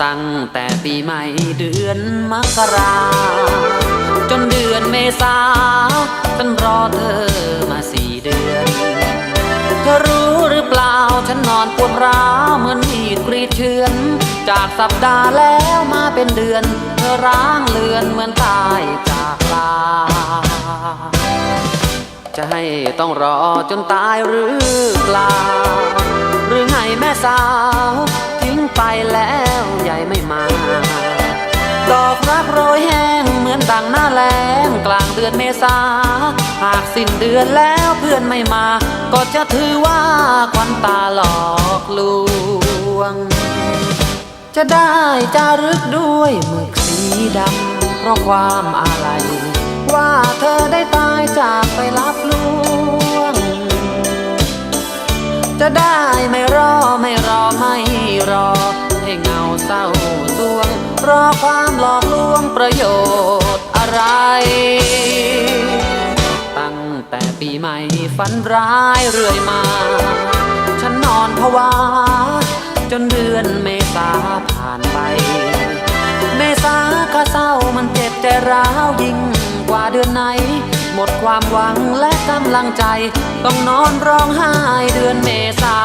แต่ปีใหม่เดือนมกรา จนเดือนเมษาฉันรอเธอมาสี่เดือน เธอรู้หรือเปล่าฉันนอนปวดร้าวเหมือนมีดกรีดเชือน จากสัปดาห์แล้วมาเป็นเดือน เธอร้างเลือนเหมือนตายจากลา จะให้ต้องรอจนตายหรือเปล่า หรือไงแม่สาว ไปแล้วใหญ่ไม่มา ดอกรักโรยแห้งเหมือนดังหน้าแล้งกลางเดือนเมษา หากสิ้นเดือนแล้วเพื่อนไม่มา ก็จะถือว่าควันตาหลอกลวง จะได้จารึกด้วยหมึกสีดำเพราะความอาลัยว่าเธอได้ตายจากไป ปีใหม่ฝันร้ายเรื่อยมา ฉันนอนผวา จนเดือนเมษาผ่านไป เมษาก็เศร้ามันเจ็บใจร้าวยิ่งกว่าเดือนไหน หมดความหวังและกำลังใจ ต้องนอนร้องไห้เดือนเมษา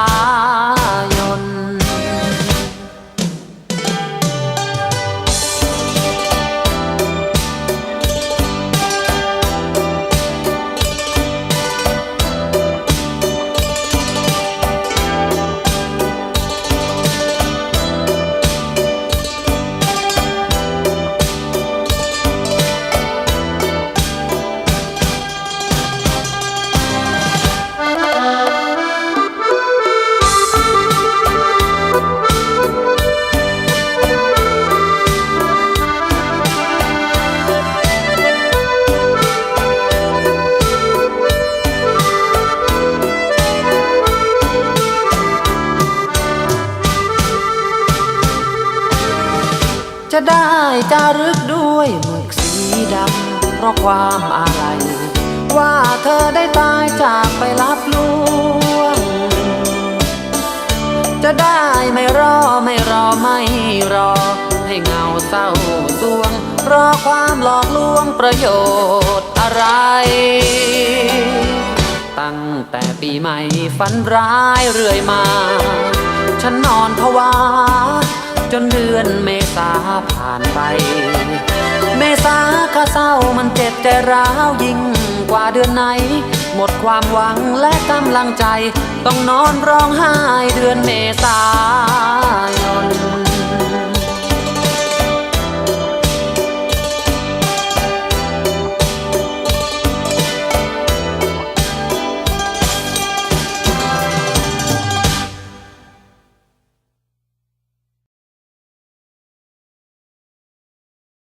จะได้จารึกด้วยหมึกสีดำเพราะความอาลัยว่าเธอได้ตายจากไปรับลวง จะได้ไม่รอไม่รอไม่รอ ให้เงาเศร้าสวงรอความหลอกลวงประโยชน์อะไร ตั้งแต่ปีใหม่ฝันร้ายเรื่อยมา ฉันนอนผวา จนเดือนเมษาผ่านไป เมษาก็เศร้ามันเจ็บใจร้าวยิ่งกว่าเดือนไหน หมดความหวังและกำลังใจ ต้องนอนร้องไห้เดือนเมษ